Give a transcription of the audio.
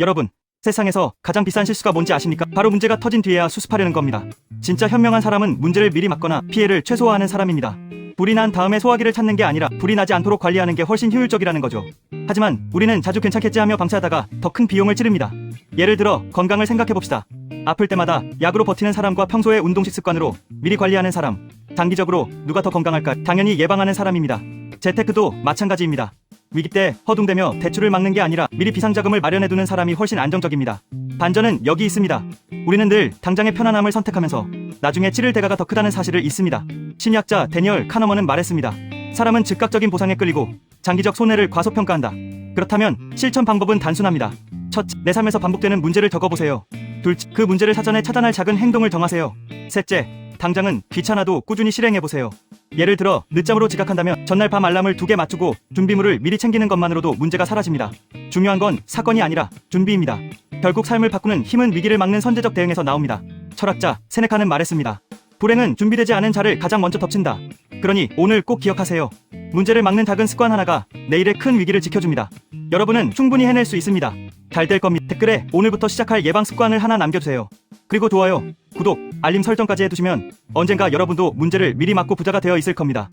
여러분, 세상에서 가장 비싼 실수가 뭔지 아십니까? 바로 문제가 터진 뒤에야 수습하려는 겁니다. 진짜 현명한 사람은 문제를 미리 막거나 피해를 최소화하는 사람입니다. 불이 난 다음에 소화기를 찾는 게 아니라 불이 나지 않도록 관리하는 게 훨씬 효율적이라는 거죠. 하지만 우리는 자주 괜찮겠지 하며 방치하다가 더 큰 비용을 치릅니다. 예를 들어 건강을 생각해 봅시다. 아플 때마다 약으로 버티는 사람과 평소의 운동식 습관으로 미리 관리하는 사람. 장기적으로 누가 더 건강할까? 당연히 예방하는 사람입니다. 재테크도 마찬가지입니다. 위기 때 허둥대며 대출을 막는 게 아니라 미리 비상자금을 마련해두는 사람이 훨씬 안정적입니다. 반전은 여기 있습니다. 우리는 늘 당장의 편안함을 선택하면서 나중에 치를 대가가 더 크다는 사실을 잊습니다. 심리학자 데니얼 카너먼은 말했습니다. 사람은 즉각적인 보상에 끌리고 장기적 손해를 과소평가한다. 그렇다면 실천 방법은 단순합니다. 첫째, 내 삶에서 반복되는 문제를 적어보세요. 둘째, 그 문제를 사전에 차단할 작은 행동을 정하세요. 셋째, 당장은 귀찮아도 꾸준히 실행해보세요. 예를 들어 늦잠으로 지각한다면 전날 밤 알람을 두 개 맞추고 준비물을 미리 챙기는 것만으로도 문제가 사라집니다. 중요한 건 사건이 아니라 준비입니다. 결국 삶을 바꾸는 힘은 위기를 막는 선제적 대응에서 나옵니다. 철학자 세네카는 말했습니다. 불행은 준비되지 않은 자를 가장 먼저 덮친다. 그러니 오늘 꼭 기억하세요. 문제를 막는 작은 습관 하나가 내일의 큰 위기를 지켜줍니다. 여러분은 충분히 해낼 수 있습니다. 잘 될 겁니다. 댓글에 오늘부터 시작할 예방 습관을 하나 남겨주세요. 그리고 좋아요, 구독, 알림 설정까지 해두시면 언젠가 여러분도 문제를 미리 막고 부자가 되어 있을 겁니다.